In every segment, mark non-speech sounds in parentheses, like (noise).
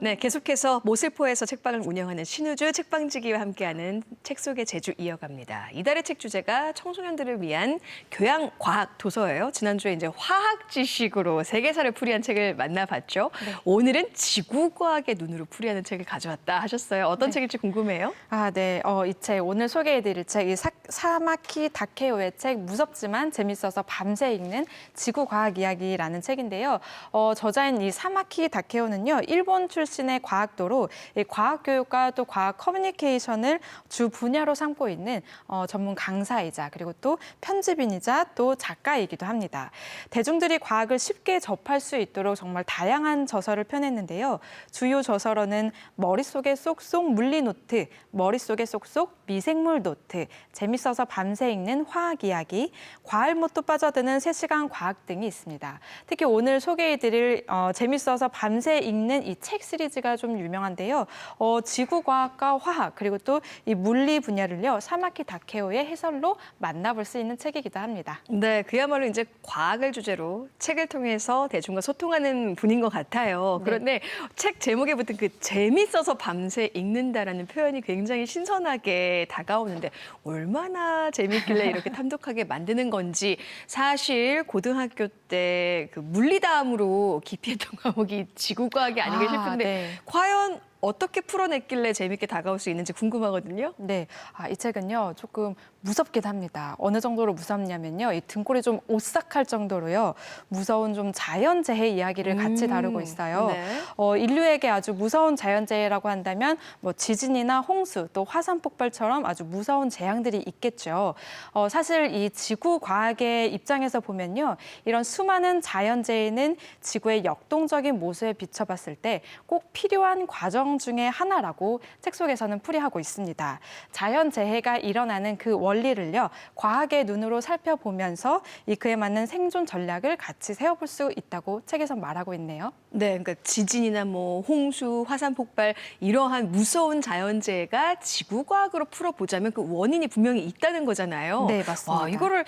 네, 계속해서 모슬포에서 책방을 운영하는 신우주 책방지기와 함께하는 책 속의 제주 이어갑니다. 이달의 책 주제가 청소년들을 위한 교양 과학 도서예요. 지난주에 이제 화학 지식으로 세계사를 풀이한 책을 만나봤죠. 오늘은 지구과학의 눈으로 풀이하는 책을 가져왔다 하셨어요. 어떤 책일지 궁금해요. 아, 네. 어, 이 책 오늘 소개해드릴 책, 이 사, 사마키 다케오의 책 무섭지만 재밌어서 밤새 읽는 지구 과학 이야기라는 책인데요. 어, 저자인 이 사마키 다케오는요, 일본 출 신의 과학도로 이 과학 교육과 또 과학 커뮤니케이션을 주 분야로 삼고 있는 어, 전문 강사이자 그리고 또 편집인이자 또 작가이기도 합니다. 대중들이 과학을 쉽게 접할 수 있도록 정말 다양한 저서를 펴냈는데요. 주요 저서로는 머릿속에 쏙쏙 물리 노트, 머릿속에 쏙쏙 미생물 노트, 재밌어서 밤새 읽는 화학 이야기, 과일 못도 빠져드는 세시간 과학 등이 있습니다. 특히 오늘 소개해드릴 어, 재밌어서 밤새 읽는 이 책 시리즈 가 좀 유명한데요. 어, 지구과학과 화학 그리고 또 이 물리 분야를요 사마키 다케오의 해설로 만나볼 수 있는 책이기도 합니다. 네, 그야말로 이제 과학을 주제로 책을 통해서 대중과 소통하는 분인 것 같아요. 그런데 책 제목에 붙은 그 재밌어서 밤새 읽는다라는 표현이 굉장히 신선하게 다가오는데 얼마나 재밌길래 이렇게 (laughs) 탐독하게 만드는 건지 사실 고등학교 때 그 물리 다음으로 (laughs) 기피했던 과목이 지구과학이 아닌가 아, 싶은데 네. 과연 어떻게 풀어냈길래 재밌게 다가올 수 있는지 궁금하거든요. 네, 아, 이 책은요 조금 무섭긴 합니다. 어느 정도로 무섭냐면요, 이 등골이 좀 오싹할 정도로요 무서운 좀 자연재해 이야기를 같이 음, 다루고 있어요. 네. 어, 인류에게 아주 무서운 자연재해라고 한다면 뭐 지진이나 홍수 또 화산 폭발처럼 아주 무서운 재앙들이 있겠죠. 어, 사실 이 지구 과학의 입장에서 보면요, 이런 수많은 자연재해는 지구의 역동적인 모습에 비춰봤을 때 꼭 필요한 과정 중에 하나라고 책 속에서는 풀이하고 있습니다. 자연 재해가 일어나는 그 원리를요, 과학의 눈으로 살펴보면서 이 그에 맞는 생존 전략을 같이 세워볼 수 있다고 책에서 말하고 있네요. 네, 그러니까 지진이나 뭐 홍수, 화산 폭발 이러한 무서운 자연재해가 지구과학으로 풀어보자면 그 원인이 분명히 있다는 거잖아요. 네, 맞습니다. 와, 이거를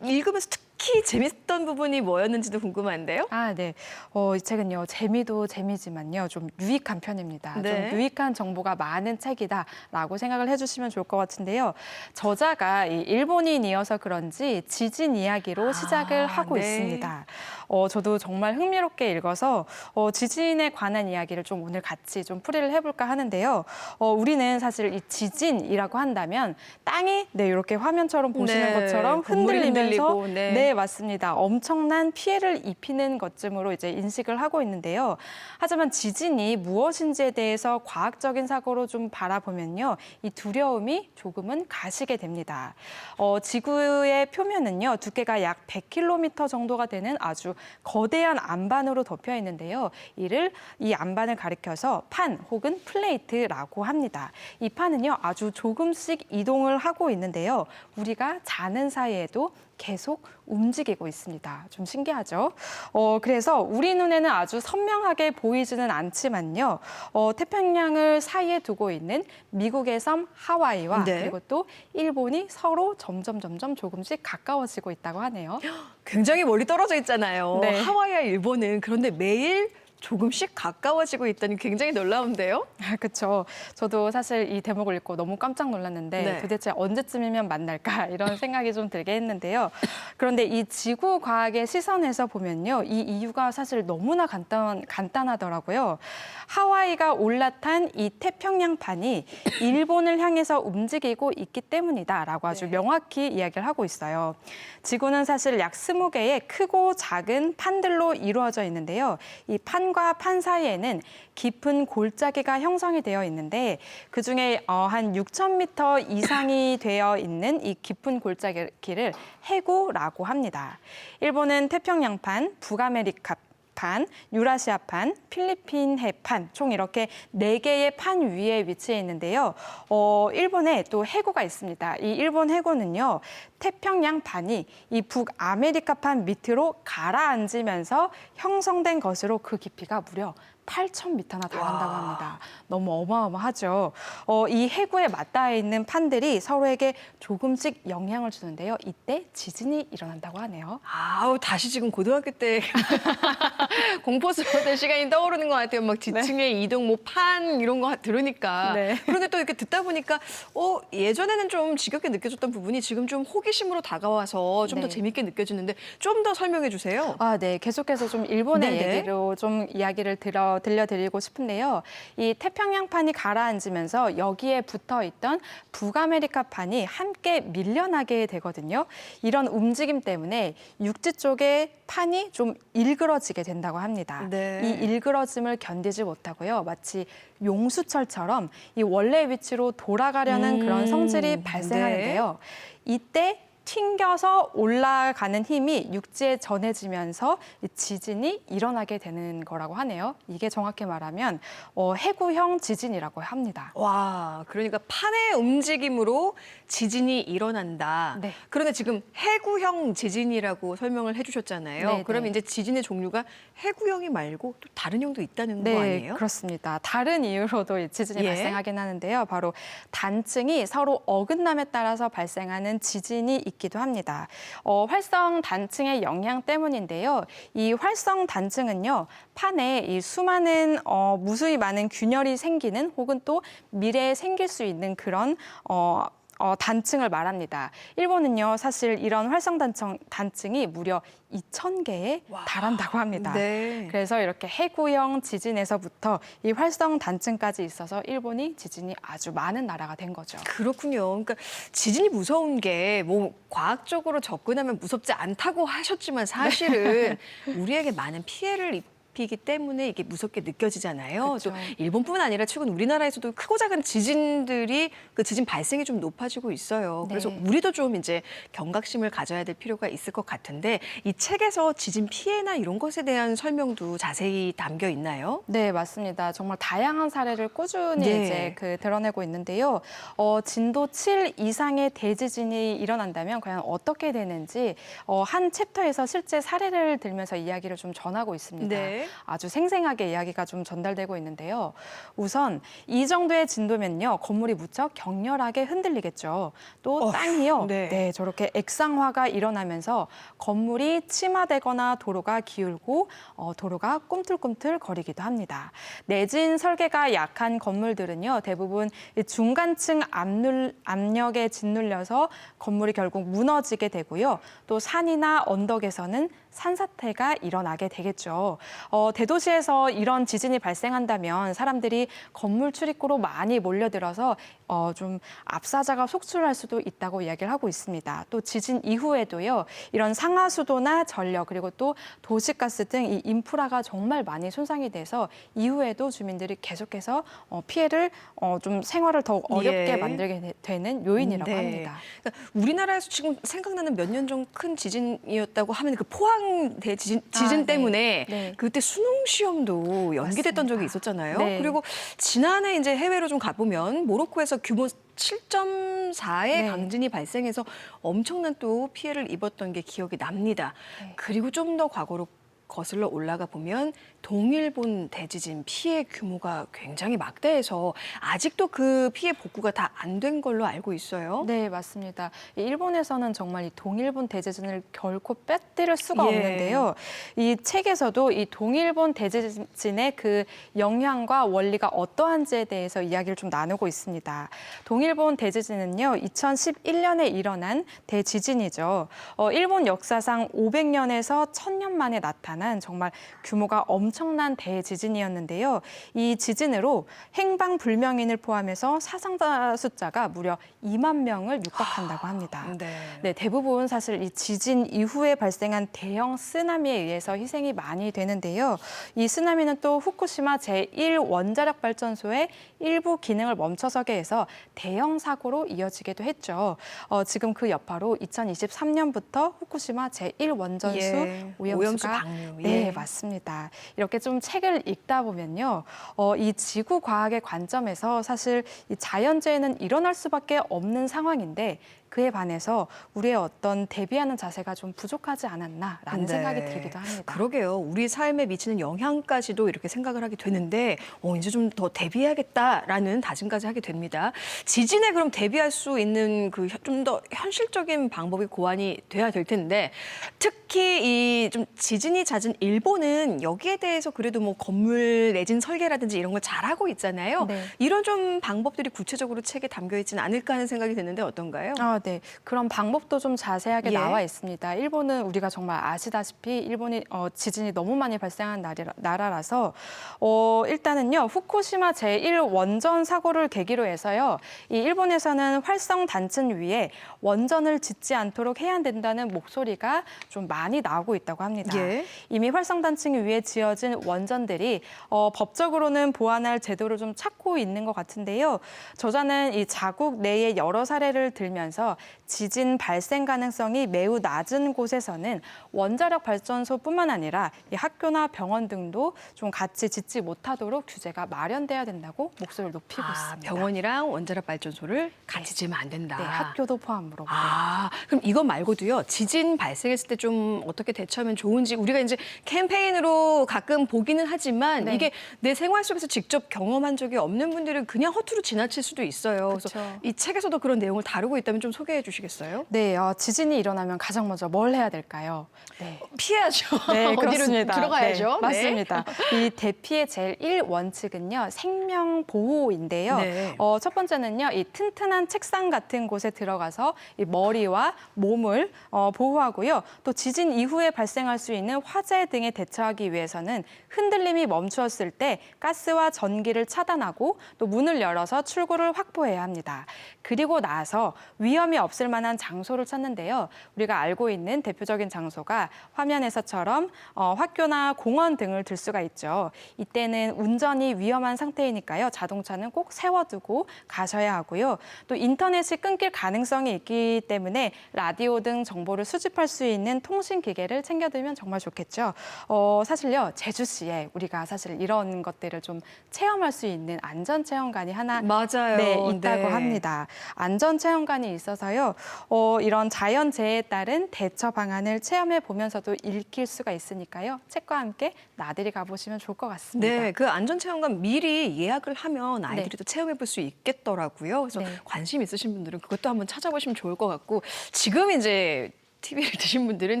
읽으면서 특 히 재밌었던 부분이 뭐였는지도 궁금한데요. 아, 네. 어, 이 책은요, 재미도 재미지만요, 좀 유익한 편입니다. 네. 좀 유익한 정보가 많은 책이다라고 생각을 해주시면 좋을 것 같은데요. 저자가 이 일본인이어서 그런지 지진 이야기로 시작을 하고 네. 있습니다. 어, 저도 정말 흥미롭게 읽어서 어, 지진에 관한 이야기를 좀 오늘 같이 좀 풀이를 해볼까 하는데요. 어, 우리는 사실 이 지진이라고 한다면 땅이 네, 이렇게 화면처럼 보시는 네, 것처럼 건물이 흔들리면서 흔들리고, 네. 네, 맞습니다. 엄청난 피해를 입히는 것쯤으로 이제 인식을 하고 있는데요. 하지만 지진이 무엇인지에 대해서 과학적인 사고로 좀 바라보면요. 이 두려움이 조금은 가시게 됩니다. 어, 지구의 표면은요. 두께가 약 100km 정도가 되는 아주 거대한 안반으로 덮여 있는데요. 이를 이 안반을 가리켜서 판 혹은 플레이트라고 합니다. 이 판은요. 아주 조금씩 이동을 하고 있는데요. 우리가 자는 사이에도 계속 움직이고 있습니다. 좀 신기하죠? 어, 그래서 우리 눈에는 아주 선명하게 보이지는 않지만요. 어, 태평양을 사이에 두고 있는 미국의 섬 하와이와 네. 그리고 또 일본이 서로 점점 점점 조금씩 가까워지고 있다고 하네요. (gasps) 굉장히 멀리 떨어져 있잖아요. 네. 하와이와 일본은 그런데 매일 조금씩 가까워지고 있다니 굉장히 놀라운데요. 아, 그렇죠. 저도 사실 이 대목을 읽고 너무 깜짝 놀랐는데 네. 도대체 언제쯤이면 만날까 (laughs) 이런 생각이 좀 들게 했는데요. 그런데 이 지구 과학의 시선에서 보면요, 이 이유가 사실 너무나 간단 간단하더라고요. 하와이가 올라탄 이 태평양판이 일본을 향해서 움직이고 있기 때문이다라고 아주 네. 명확히 이야기를 하고 있어요. 지구는 사실 약 20개의 크고 작은 판들로 이루어져 있는데요. 이판 과 판 사이에는 깊은 골짜기가 형성이 되어 있는데 그중에 어, 한 6,000m 이상이 (laughs) 되어 있는 이 깊은 골짜기를 해구라고 합니다. 일본은 태평양판, 북아메리카 판, 유라시아판, 필리핀 해판 총 이렇게 네 개의 판 위에 위치해 있는데요. 어, 일본에 또 해구가 있습니다. 이 일본 해구는요. 태평양판이 이 북아메리카판 밑으로 가라앉으면서 형성된 것으로 그 깊이가 무려 8,000m나 달한다고 와. 합니다. 너무 어마어마하죠. 어, 이 해구에 맞닿아 있는 판들이 서로에게 조금씩 영향을 주는데요. 이때 지진이 일어난다고 하네요. 아우 다시 지금 고등학교 때 (laughs) 공포스러웠던 시간이 떠오르는 것 같아요. 막 지층의 이동, 뭐 판 이런 거 들으니까. 네. 그런데 또 이렇게 듣다 보니까 어 예전에는 좀 지겹게 느껴졌던 부분이 지금 좀 호기심으로 다가와서 좀 더 네. 재밌게 느껴지는데 좀 더 설명해 주세요. 아, 네. 계속해서 좀 일본의 네네. 얘기로 좀 이야기를 들어 들려드리고 싶은데요. 이 태평양판이 가라앉으면서 여기에 붙어 있던 북아메리카판이 함께 밀려나게 되거든요. 이런 움직임 때문에 육지 쪽의 판이 좀 일그러지게 된다고 합니다. 네. 이 일그러짐을 견디지 못하고요. 마치 용수철처럼 이 원래 위치로 돌아가려는 음, 그런 성질이 네. 발생하는데요. 이때 튕겨서 올라가는 힘이 육지에 전해지면서 이 지진이 일어나게 되는 거라고 하네요. 이게 정확히 말하면 어, 해구형 지진이라고 합니다. 와, 그러니까 판의 움직임으로 지진이 일어난다. 네. 그런데 지금 해구형 지진이라고 설명을 해주셨잖아요. 네, 그럼 네. 이제 지진의 종류가 해구형이 말고 또 다른 형도 있다는 거 아니에요? 네, 그렇습니다. 다른 이유로도 이 지진이 예. 발생하긴 하는데요. 바로 단층이 서로 어긋남에 따라서 발생하는 지진이 있기도 합니다. 어, 활성 단층의 영향 때문인데요. 이 활성 단층은요, 판에 이 수많은 어, 무수히 많은 균열이 생기는 혹은 또 미래에 생길 수 있는 그런 어, 어, 단층을 말합니다. 일본은요, 사실 이런 활성 단층, 단층이 무려 2,000개에 와. 달한다고 합니다. 네. 그래서 이렇게 해구형 지진에서부터 이 활성 단층까지 있어서 일본이 지진이 아주 많은 나라가 된 거죠. 그렇군요. 그러니까 지진이 무서운 게 뭐 과학적으로 접근하면 무섭지 않다고 하셨지만 사실은 (laughs) 우리에게 많은 피해를 입 히기 때문에 이게 무섭게 느껴지잖아요. 그렇죠. 또 일본뿐만 아니라 최근 우리나라에서도 크고 작은 지진들이 그 지진 발생이 좀 높아지고 있어요. 그래서 네. 우리도 좀 이제 경각심을 가져야 될 필요가 있을 것 같은데 이 책에서 지진 피해나 이런 것에 대한 설명도 자세히 담겨 있나요? 네, 맞습니다. 정말 다양한 사례를 꾸준히 네. 이제 그 드러내고 있는데요. 어, 진도 7 이상의 대지진이 일어난다면 과연 어떻게 되는지 어, 한 챕터에서 실제 사례를 들면서 이야기를 좀 전하고 있습니다. 네. 아주 생생하게 이야기가 좀 전달되고 있는데요. 우선 이 정도의 진도면요. 건물이 무척 격렬하게 흔들리겠죠. 또 어휴, 땅이요. 네. 네, 저렇게 액상화가 일어나면서 건물이 침하되거나 도로가 기울고 어, 도로가 꿈틀꿈틀 거리기도 합니다. 내진 설계가 약한 건물들은요. 대부분 이 중간층 압눌, 압력에 짓눌려서 건물이 결국 무너지게 되고요. 또 산이나 언덕에서는 산사태가 일어나게 되겠죠. 어, 대도시에서 이런 지진이 발생한다면 사람들이 건물 출입구로 많이 몰려들어서 어, 좀 압사자가 속출할 수도 있다고 이야기를 하고 있습니다. 또 지진 이후에도요, 이런 상하수도나 전력 그리고 또 도시가스 등 이 인프라가 정말 많이 손상이 돼서 이후에도 주민들이 계속해서 어, 피해를 어, 좀 생활을 더욱 어렵게 예. 만들게 되- 되는 요인이라고 네. 합니다. 그러니까 우리나라에서 지금 생각나는 몇 년 전 큰 지진이었다고 하면 그 포항 대 지진 지진 아, 네. 때문에 네. 그때 수능 시험도 연기됐던 맞습니다. 적이 있었잖아요. 네. 그리고 지난해 이제 해외로 좀 가보면 모로코에서 규모 7.4의 네. 강진이 발생해서 엄청난 또 피해를 입었던 게 기억이 납니다. 네. 그리고 좀 더 과거로 거슬러 올라가 보면 동일본 대지진 피해 규모가 굉장히 막대해서 아직도 그 피해 복구가 다 안 된 걸로 알고 있어요. 네, 맞습니다. 이 일본에서는 정말 이 동일본 대지진을 결코 빼뜨릴 수가 예. 없는데요. 이 책에서도 이 동일본 대지진의 그 영향과 원리가 어떠한지에 대해서 이야기를 좀 나누고 있습니다. 동일본 대지진은요, 2011년에 일어난 대지진이죠. 어, 일본 역사상 500년에서 1000년 만에 나타난 정말 규모가 엄청난 대지진이었는데요. 이 지진으로 행방 불명인을 포함해서 사상자 숫자가 무려 2만 명을 육박한다고 합니다. 네. 네, 대부분 사실 이 지진 이후에 발생한 대형 쓰나미에 의해서 희생이 많이 되는데요. 이 쓰나미는 또 후쿠시마 제1 원자력 발전소의 일부 기능을 멈춰서게 해서 대형 사고로 이어지기도 했죠. 어, 지금 그 여파로 2023년부터 후쿠시마 제1 원전수 예, 오염수가 오염수 네, 예. 맞습니다. 이렇게 좀 책을 읽다 보면요. 어, 이 지구 과학의 관점에서 사실 이 자연재해는 일어날 수밖에 없는 상황인데 그에 반해서 우리의 어떤 대비하는 자세가 좀 부족하지 않았나라는 네. 생각이 들기도 합니다. 그러게요. 우리 삶에 미치는 영향까지도 이렇게 생각을 하게 되는데, 어, 이제 좀 더 대비해야겠다라는 다짐까지 하게 됩니다. 지진에 그럼 대비할 수 있는 그 좀 더 현실적인 방법이 고안이 돼야 될 텐데, 특히 이 좀 지진이 잦은 일본은 여기에 대해서 그래도 뭐 건물 내진 설계라든지 이런 걸 잘하고 있잖아요. 네. 이런 좀 방법들이 구체적으로 책에 담겨 있지는 않을까 하는 생각이 드는데 어떤가요? 아, 네. 그런 방법도 좀 자세하게 예. 나와 있습니다. 일본은 우리가 정말 아시다시피 일본이 어, 지진이 너무 많이 발생한 나라, 나라라서 어, 일단은요 후쿠시마 제1 원전 사고를 계기로 해서요 이 일본에서는 활성 단층 위에 원전을 짓지 않도록 해야 된다는 목소리가 좀 많이 나오고 있다고 합니다. 예. 이미 활성 단층 위에 지어진 원전들이 어, 법적으로는 보완할 제도를 좀 찾고 있는 것 같은데요. 저자는 이 자국 내의 여러 사례를 들면서 지진 발생 가능성이 매우 낮은 곳에서는 원자력 발전소뿐만 아니라 이 학교나 병원 등도 좀 같이 짓지 못하도록 규제가 마련돼야 된다고 목소리를 높이고 아, 있습니다. 병원이랑 원자력 발전소를 같이 지으면 안 된다. 네, 학교도 포함으로. 아, 그럼 이거 말고도요. 지진 발생했을 때 좀 어떻게 대처하면 좋은지 우리가 이제 캠페인으로 가끔 보기는 하지만 네. 이게 내 생활 속에서 직접 경험한 적이 없는 분들은 그냥 허투루 지나칠 수도 있어요. 그래서 그쵸. 이 책에서도 그런 내용을 다루고 있다면 좀 소개해 주시겠어요? 네, 어, 지진이 일어나면 가장 먼저 뭘 해야 될까요? 네. 피해야죠. 네, (laughs) 어디로 그렇습니다. 들어가야죠. 네, 네. 맞습니다. 이 대피의 제일 1 원칙은요, 생명 보호인데요. 네. 어, 첫 번째는요, 이 튼튼한 책상 같은 곳에 들어가서 이 머리와 몸을 어, 보호하고요. 또 지진 이후에 발생할 수 있는 화재 등에 대처하기 위해서는 흔들림이 멈추었을 때 가스와 전기를 차단하고 또 문을 열어서 출구를 확보해야 합니다. 그리고 나서 위험 이 없을 만한 장소를 찾는데요. 우리가 알고 있는 대표적인 장소가 화면에서처럼 어, 학교나 공원 등을 들 수가 있죠. 이때는 운전이 위험한 상태이니까요. 자동차는 꼭 세워두고 가셔야 하고요. 또 인터넷이 끊길 가능성이 있기 때문에 라디오 등 정보를 수집할 수 있는 통신 기계를 챙겨두면 정말 좋겠죠. 어, 사실요 제주시에 우리가 사실 이런 것들을 좀 체험할 수 있는 안전 체험관이 하나 맞아요. 네, 있다고 네. 합니다. 안전 체험관이 있어서 요. 어, 이런 자연 재해에 따른 대처 방안을 체험해 보면서도 읽힐 수가 있으니까요. 책과 함께 나들이 가보시면 좋을 것 같습니다. 네, 그 안전체험관 미리 예약을 하면 아이들이 또 체험해 볼 수 있겠더라고요. 그래서 네. 관심 있으신 분들은 그것도 한번 찾아보시면 좋을 것 같고 지금 이제 TV를 드신 분들은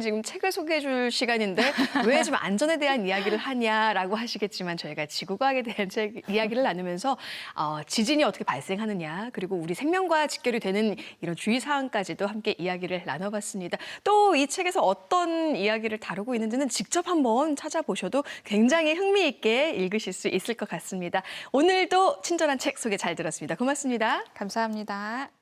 지금 책을 소개해 줄 시간인데 왜 지금 안전에 대한 이야기를 하냐라고 하시겠지만 저희가 지구과학에 대한 책 이야기를 나누면서 어, 지진이 어떻게 발생하느냐 그리고 우리 생명과 직결이 되는 이런 주의사항까지도 함께 이야기를 나눠봤습니다. 또 이 책에서 어떤 이야기를 다루고 있는지는 직접 한번 찾아보셔도 굉장히 흥미있게 읽으실 수 있을 것 같습니다. 오늘도 친절한 책 소개 잘 들었습니다. 고맙습니다. 감사합니다.